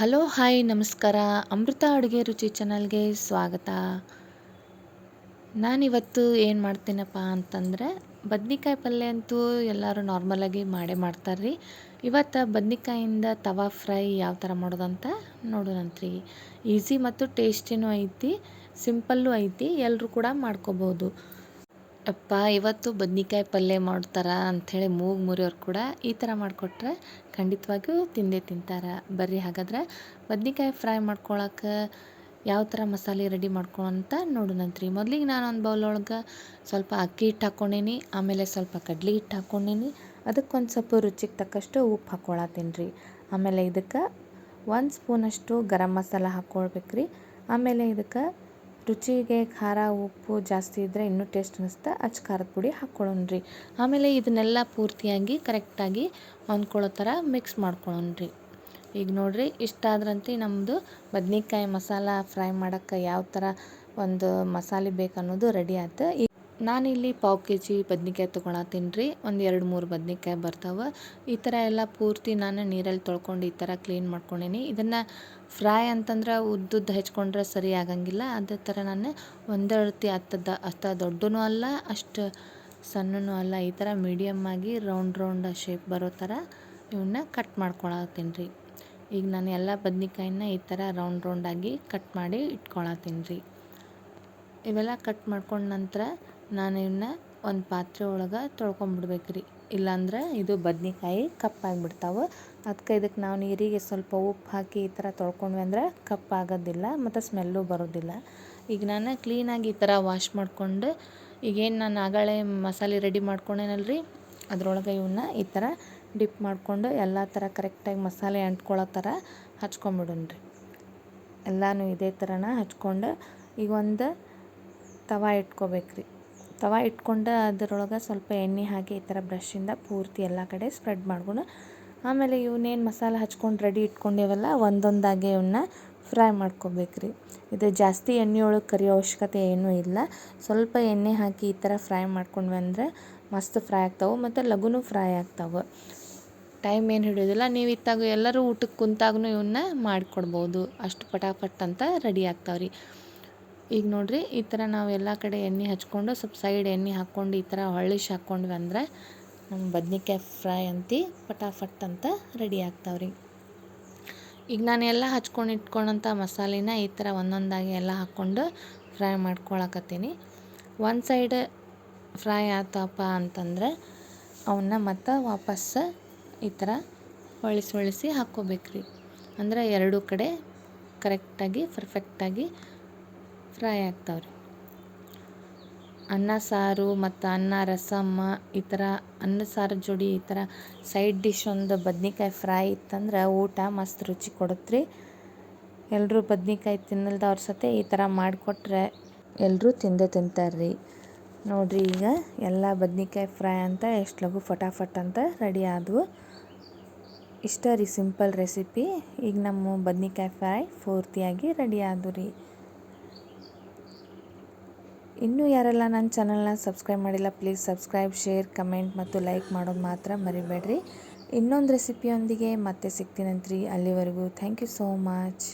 Hello, hi, ನಮಸ್ಕಾರ. ಅಮೃತ ಅಡುಗೆ ರುಚಿ ಚಾನಲ್ಗೆ ಸ್ವಾಗತ. ನಾನಿವತ್ತು ಏನು ಮಾಡ್ತೀನಪ್ಪ ಅಂತಂದರೆ, ಬದ್ನಿಕಾಯಿ ಪಲ್ಯ ಅಂತೂ ಎಲ್ಲರೂ ನಾರ್ಮಲಾಗಿ ಮಾಡೇ ಮಾಡ್ತಾರೆ ರೀ ಇವತ್ತು ಬದ್ನಿಕಾಯಿಂದ ತವಾ ಫ್ರೈ ಯಾವ ಥರ ಮಾಡೋದಂತ ನೋಡೋಣಂತ್ರಿ. ಈಸಿ ಮತ್ತು ಟೇಸ್ಟಿನೂ ಐತಿ, ಸಿಂಪಲ್ಲೂ ಐತಿ ಎಲ್ಲರೂ ಕೂಡ ಮಾಡ್ಕೋಬೋದು. ಅಪ್ಪ, ಇವತ್ತು ಬದ್ನಿಕಾಯಿ ಪಲ್ಯ ಮಾಡ್ತಾರ ಅಂಥೇಳಿ ಮೂಗು ಮುರಿಯೋರು ಕೂಡ ಈ ಥರ ಮಾಡಿಕೊಟ್ರೆ ಖಂಡಿತವಾಗಿಯೂ ತಿಂದೇ ತಿಂತಾರೆ. ಬರ್ರಿ, ಹಾಗಾದ್ರೆ ಬದ್ನಿಕಾಯಿ ಫ್ರೈ ಮಾಡ್ಕೊಳಕ್ಕೆ ಯಾವ ಥರ ಮಸಾಲೆ ರೆಡಿ ಮಾಡ್ಕೊಳಂತ ನೋಡೋಣಂತ್ರಿ ಮೊದಲಿಗೆ ನಾನು ಒಂದು ಬೌಲ್ ಒಳಗೆ ಸ್ವಲ್ಪ ಅಕ್ಕಿ ಹಿಟ್ಟು ಹಾಕ್ಕೊಂಡೀನಿ, ಆಮೇಲೆ ಸ್ವಲ್ಪ ಕಡ್ಲೆ ಹಿಟ್ಟು ಹಾಕ್ಕೊಂಡೀನಿ. ಅದಕ್ಕೆ ಒಂದು ಸ್ವಲ್ಪ ರುಚಿಗೆ ತಕ್ಕಷ್ಟು ಉಪ್ಪು ಹಾಕ್ಕೊಳತ್ತೀನಿ ರೀ. ಆಮೇಲೆ ಇದಕ್ಕೆ ಒಂದು ಸ್ಪೂನಷ್ಟು ಗರಂ ಮಸಾಲ ಹಾಕ್ಕೊಳ್ಬೇಕು ರೀ. ಆಮೇಲೆ ಇದಕ್ಕೆ ರುಚಿಗೆ ಖಾರ ಉಪ್ಪು ಜಾಸ್ತಿ ಇದ್ದರೆ ಇನ್ನೂ ಟೇಸ್ಟ್ ಅನ್ನಿಸ್ತಾ ಅಚ್ಚ ಖಾರದ ಪುಡಿ ಹಾಕ್ಕೊಳ್ಳೋಣ್ರಿ. ಆಮೇಲೆ ಇದನ್ನೆಲ್ಲ ಪೂರ್ತಿಯಾಗಿ, ಕರೆಕ್ಟಾಗಿ ಹೊಂದ್ಕೊಳ್ಳೋ ಥರ ಮಿಕ್ಸ್ ಮಾಡ್ಕೊಳ್ಳೋಣ್ರಿ. ಈಗ ನೋಡಿರಿ ಇಷ್ಟಾದ್ರಂತೆ ನಮ್ಮದು ಬದ್ನಿಕಾಯಿ ಮಸಾಲ ಫ್ರೈ ಮಾಡೋಕ್ಕೆ ಯಾವ ಥರ ಒಂದು ಮಸಾಲೆ ಬೇಕು ಅನ್ನೋದು ರೆಡಿ ಆಯ್ತು. ನಾನಿಲ್ಲಿ ಪಾವು ಕೆ ಜಿ ಬದ್ನಿಕಾಯಿ ತೊಗೊಳತ್ತೀನಿ ರೀ. ಒಂದು ಎರಡು ಮೂರು ಬದ್ನಿಕಾಯಿ ಬರ್ತಾವೆ. ಈ ಥರ ಎಲ್ಲ ಪೂರ್ತಿ ನಾನು ನೀರಲ್ಲಿ ತೊಳ್ಕೊಂಡು ಈ ಥರ ಕ್ಲೀನ್ ಮಾಡ್ಕೊಂಡೀನಿ. ಇದನ್ನು ಫ್ರೈ ಅಂತಂದ್ರೆ ಉದ್ದುದ್ದು ಹೆಚ್ಕೊಂಡ್ರೆ ಸರಿ ಆಗಂಗಿಲ್ಲ. ಅದೇ ಥರ ನಾನು ಒಂದೇ ಅಳತಿ ಹತ್ತದ ಅಷ್ಟ ದೊಡ್ಡನೂ ಅಲ್ಲ, ಅಷ್ಟು ಸಣ್ಣನೂ ಅಲ್ಲ. ಈ ಥರ ಮೀಡಿಯಮ್ ಆಗಿ ರೌಂಡ್ ರೌಂಡ್ ಶೇಪ್ ಬರೋ ಥರ ಇವನ್ನ ಕಟ್ ಮಾಡ್ಕೊಳತ್ತೀನಿ ರೀ. ಈಗ ನಾನು ಎಲ್ಲ ಬದ್ನಿಕಾಯಿನ ಈ ಥರ ರೌಂಡ್ ರೌಂಡಾಗಿ ಕಟ್ ಮಾಡಿ ಇಟ್ಕೊಳತ್ತೀನಿ ರೀ. ಇವೆಲ್ಲ ಕಟ್ ಮಾಡ್ಕೊಂಡ ನಂತರ ನಾನು ಇವನ್ನ ಒಂದು ಪಾತ್ರೆ ಒಳಗೆ ತೊಳ್ಕೊಂಬಿಡ್ಬೇಕು ರೀ ಇಲ್ಲಾಂದ್ರೆ ಇದು ಬದ್ನೆಕಾಯಿ ಕಪ್ಪಾಗಿಬಿಡ್ತಾವೆ. ಅದಕ್ಕೆ ಇದಕ್ಕೆ ನಾವು ನೀರಿಗೆ ಸ್ವಲ್ಪ ಉಪ್ಪು ಹಾಕಿ ಈ ಥರ ತೊಳ್ಕೊಂಡ್ವಿ ಅಂದ್ರೆ ಕಪ್ಪಾಗೋದಿಲ್ಲ, ಮತ್ತು ಸ್ಮೆಲ್ಲು ಬರೋದಿಲ್ಲ. ಈಗ ನಾನು ಕ್ಲೀನಾಗಿ ಈ ಥರ ವಾಶ್ ಮಾಡಿಕೊಂಡು, ಈಗೇನು ನಾನು ಆಗಳೇ ಮಸಾಲೆ ರೆಡಿ ಮಾಡ್ಕೊಂಡೇನಲ್ರಿ? ಅದರೊಳಗೆ ಇವನ್ನ ಈ ಥರ ಡಿಪ್ ಮಾಡಿಕೊಂಡು ಎಲ್ಲ ಥರ ಕರೆಕ್ಟಾಗಿ ಮಸಾಲೆ ಅಂಟ್ಕೊಳ್ಳೋ ಥರ ಹಚ್ಕೊಂಬಿಡೋಣ್ರಿ. ಎಲ್ಲನೂ ಇದೇ ಥರನ ಹಚ್ಕೊಂಡು ಈಗ ಒಂದು ತವಾ ಇಟ್ಕೋಬೇಕು ರೀ ತವಾ ಇಟ್ಕೊಂಡು ಅದರೊಳಗೆ ಸ್ವಲ್ಪ ಎಣ್ಣೆ ಹಾಕಿ ಈ ಥರ ಬ್ರಷಿಂದ ಪೂರ್ತಿ ಎಲ್ಲ ಕಡೆ ಸ್ಪ್ರೆಡ್ ಮಾಡ್ಕೊಂಡು. ಆಮೇಲೆ ಇವನ್ನೇನು ಮಸಾಲೆ ಹಚ್ಕೊಂಡು ರೆಡಿ ಇಟ್ಕೊಂಡಿವಲ್ಲ ಒಂದೊಂದಾಗಿ ಇವನ್ನ ಫ್ರೈ ಮಾಡ್ಕೊಬೇಕು ರೀ ಇದು ಜಾಸ್ತಿ ಎಣ್ಣೆ ಒಳಗೆ ಕರಿಯೋ ಅವಶ್ಯಕತೆ ಏನೂ ಇಲ್ಲ. ಸ್ವಲ್ಪ ಎಣ್ಣೆ ಹಾಕಿ ಈ ಥರ ಫ್ರೈ ಮಾಡ್ಕೊಂಡ್ವಿ ಅಂದರೆ ಮಸ್ತ್ ಫ್ರೈ ಆಗ್ತಾವೆ ಮತ್ತು ಲಘುನು ಫ್ರೈ ಆಗ್ತಾವೆ. ಟೈಮ್ ಏನು ಹಿಡಿಯೋದಿಲ್ಲ, ನೀವು ಇತ್ತಾಗ ಎಲ್ಲರೂ ಊಟಕ್ಕೆ ಕುಂತಾಗೂ ಇವನ್ನ ಮಾಡಿಕೊಡ್ಬೋದು. ಅಷ್ಟು ಪಟಾಪಟ್ ಅಂತ ರೆಡಿ ಆಗ್ತಾವ್ರಿ. ಈಗ ನೋಡಿರಿ, ಈ ಥರ ನಾವು ಎಲ್ಲ ಕಡೆ ಎಣ್ಣೆ ಹಚ್ಕೊಂಡು, ಸ್ವಲ್ಪ ಸೈಡ್ ಎಣ್ಣೆ ಹಾಕ್ಕೊಂಡು, ಈ ಥರ ಹೊಳ್ಳಿಶ್ ಹಾಕ್ಕೊಂಡ್ವಿ ಅಂದ್ರೆ ನಮ್ಮ ಬದ್ನಿಕಾಯಿ ಫ್ರೈ ಅಂತ, ಪಟಾಫಟ್ ಅಂತ ರೆಡಿ ಆಗ್ತಾವ್ರಿ. ಈಗ ನಾನು ಎಲ್ಲ ಹಚ್ಕೊಂಡು ಇಟ್ಕೊಂಡಂಥ ಮಸಾಲೆನ ಈ ಥರ ಒಂದೊಂದಾಗಿ ಎಲ್ಲ ಹಾಕ್ಕೊಂಡು ಫ್ರೈ ಮಾಡ್ಕೊಳಕತ್ತೀನಿ. ಒಂದು ಸೈಡ್ ಫ್ರೈ ಆತಪ್ಪ ಅಂತಂದ್ರೆ ಅವನ್ನ ಮತ್ತೆ ವಾಪಸ್ ಈ ಥರ ಹೊಳಿಸಿ ಹೊಳಿಸಿ ಹಾಕ್ಕೋಬೇಕ್ರಿ. ಅಂದ್ರೆ ಎರಡೂ ಕಡೆ ಕರೆಕ್ಟಾಗಿ ಪರ್ಫೆಕ್ಟಾಗಿ ಫ್ರೈ ಆಗ್ತಾವ್ರಿ. ಅನ್ನ, ಸಾರು ಮತ್ತು ಅನ್ನ, ರಸಮ್ಮ ಈ ಥರ ಅನ್ನ, ಸಾರು ಜೋಡಿ ಈ ಥರ ಸೈಡ್ ಡಿಶ್ ಒಂದು ಬದ್ನಿಕಾಯಿ ಫ್ರೈ ಇತ್ತಂದ್ರೆ ಊಟ ಮಸ್ತ್ ರುಚಿ ಕೊಡುತ್ತೆ ಎಲ್ಲರೂ ಬದ್ನಿಕಾಯಿ ತಿನ್ನಲ್ದವ್ರ ಸತೆ ಈ ಥರ ಮಾಡಿಕೊಟ್ರೆ ಎಲ್ಲರೂ ತಿಂದೇ ತಿಂತಾರ್ರಿ. ನೋಡಿರಿ ಈಗ ಎಲ್ಲ ಬದ್ನಿಕಾಯಿ ಫ್ರೈ ಅಂತ ಎಷ್ಟು ಲಘು ಫಟಾಫಟ್ ಅಂತ ರೆಡಿ ಆದವು. ಇಷ್ಟ ರೀ ಸಿಂಪಲ್ ರೆಸಿಪಿ ಈಗ ನಮ್ಮ ಬದ್ನಿಕಾಯಿ ಫ್ರೈ ಪೂರ್ತಿಯಾಗಿ ರೆಡಿ ಆದವು ರೀ. ಇನ್ನೂ ಯಾರೆಲ್ಲ ನನ್ನ ಚಾನಲ್ನ ಸಬ್ಸ್ಕ್ರೈಬ್ ಮಾಡಿಲ್ಲ ಪ್ಲೀಸ್ ಸಬ್ಸ್ಕ್ರೈಬ್ ಶೇರ್ ಕಮೆಂಟ್ ಮತ್ತು ಲೈಕ್ ಮಾಡೋದು ಮಾತ್ರ ಮರಿಬೇಡ್ರಿ. ಇನ್ನೊಂದು ರೆಸಿಪಿಯೊಂದಿಗೆ ಮತ್ತೆ ಸಿಗ್ತೀನಂತ್ರಿ ಅಲ್ಲಿವರೆಗೂ ಥ್ಯಾಂಕ್ ಯು ಸೋ ಮಚ್